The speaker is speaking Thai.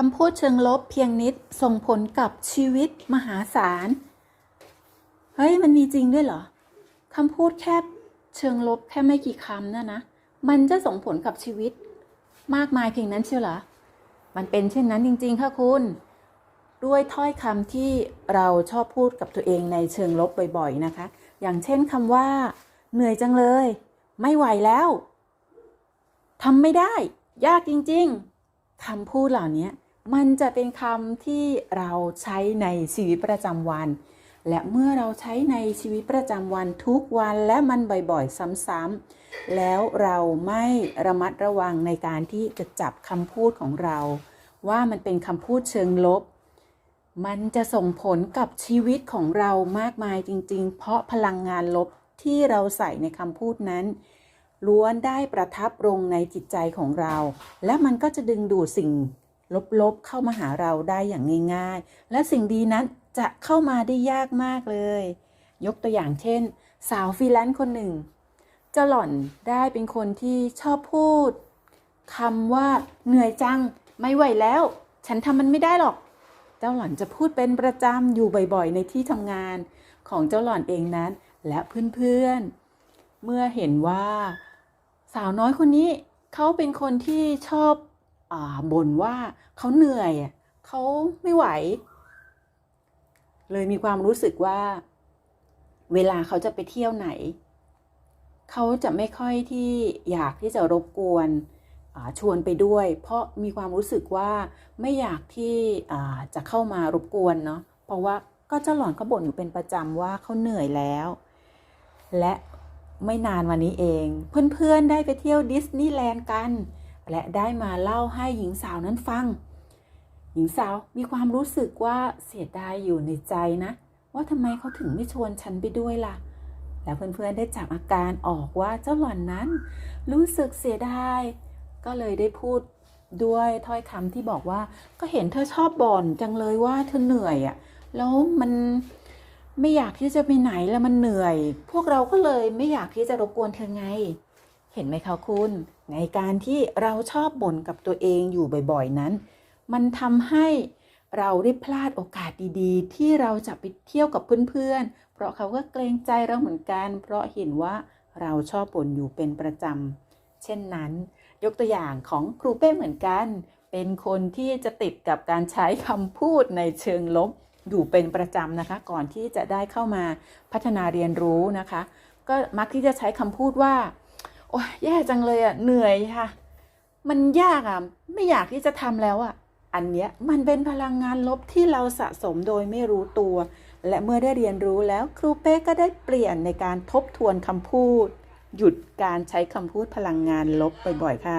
คำพูดเชิงลบเพียงนิดส่งผลกับชีวิตมหาศาล เฮ้ย มันมีจริงด้วยเหรอ คำพูดแค่เชิงลบแค่ไม่กี่คำนะนะ มันจะส่งผลกับชีวิต มากมายเพียงนั้นเชียวเหรอ มันเป็นเช่นนั้นจริง ๆ ค่ะคุณ ด้วยถ้อยคำที่เราชอบพูดกับตัวเองในเชิงลบบ่อย ๆ นะคะ อย่างเช่นคำว่า เหนื่อยจังเลย ไม่ไหวแล้วทำไม่ได้ ยากจริง ๆคำพูดเหล่านี้ มันจะเป็นคำที่เราใช้ในชีวิตประจำวัน และเมื่อเราใช้ในชีวิตประจำวันทุกวันและมันบ่อยๆ ซ้ำๆแล้วเราไม่ระมัดระวังในการที่จะจับคำพูดของเรา ว่ามันเป็นคำพูดเชิงลบ มันจะส่งผลกับชีวิตของเรามากมายจริง ๆ เพราะพลังงานลบที่เราใส่ในคำพูดนั้นล้วนได้ประทับลงในจิตใจของเรา และมันก็จะดึงดูดสิ่ง ลบๆเข้ามาหาเราได้อย่างง่ายๆ และสิ่งดีนั้นจะเข้ามาได้ยากมากเลย ยกตัวอย่างเช่น สาวฟรีแลนซ์คนหนึ่งเจ้าหล่อนได้เป็นคนที่ชอบพูดคำว่าเหนื่อยจังไม่ไหวแล้ว ฉันทำมันไม่ได้หรอก เจ้าหล่อนจะพูดเป็นประจำอยู่บ่อยๆ ในที่ทำงานของเจ้าหล่อนเองนั้น และเพื่อนๆ เมื่อเห็นว่า สาวน้อยคนนี้เขาเป็นคนที่ชอบ บ่นว่าเขาเหนื่อยเขาไม่ไหว เลยมีความรู้สึกว่า เวลาเขาจะไปเที่ยวไหน เขาจะไม่ค่อยที่อยากที่จะรบกวนชวนไปด้วย เพราะมีความรู้สึกว่าไม่อยากที่จะเข้ามารบกวนเนาะเพราะว่าก็เจ้าหล่อนเขาบ่นอยู่เป็นประจำว่าเขาเหนื่อยแล้ว และไม่นานวันนี้เอง เพื่อนๆได้ไปเที่ยวดิสนีย์แลนด์กัน และได้มาเล่าให้หญิงสาวนั้นฟัง หญิงสาวมีความรู้สึกว่าเสียดายอยู่ในใจนะ ว่าทำไมเขาถึงไม่ชวนฉันไปด้วยล่ะ แล้วเพื่อนๆได้จับอาการออกว่าเจ้าหล่อนนั้น รู้สึกเสียดาย ก็เลยได้พูดด้วยถ้อยคำที่บอกว่าก็เห็นเธอชอบบ่นจังเลยว่าเธอเหนื่อยอะ่ะแล้วมันไม่อยากที่จะไปไหนแล้วมันเหนื่อย พวกเราก็เลยไม่อยากที่จะรบกวนเธอไง เห็นไหมคะคุณในการที่เราชอบบ่นกับตัวเองอยู่บ่อยๆนั้น มันทำให้เราได้พลาดโอกาสดีๆ ที่เราจะไปเที่ยวกับเพื่อนๆ เพราะเขาก็เกรงใจเราเหมือนกัน เพราะเห็นว่าเราชอบบ่นอยู่เป็นประจำเช่นนั้น ยกตัวอย่างของครูเป้เหมือนกัน เป็นคนที่จะติดกับการใช้คำพูดในเชิงลบอยู่เป็นประจำนะคะ ก่อนที่จะได้เข้ามาพัฒนาเรียนรู้นะคะ ก็มักที่จะใช้คำพูดว่า โอ้ยแย่จังเลยอะ่ะเหนื่อยค่ะ มันยากอะ่ะไม่อยากที่จะทำแล้วอะ่ะ อันเนี้ยมันเป็นพลังงานลบที่เราสะสมโดยไม่รู้ตัว และเมื่อได้เรียนรู้แล้วครูเป้ก็ได้เปลี่ยนในการทบทวนคำพูด หยุดการใช้คำพูดพลังงานลบบ่อยๆค่ะ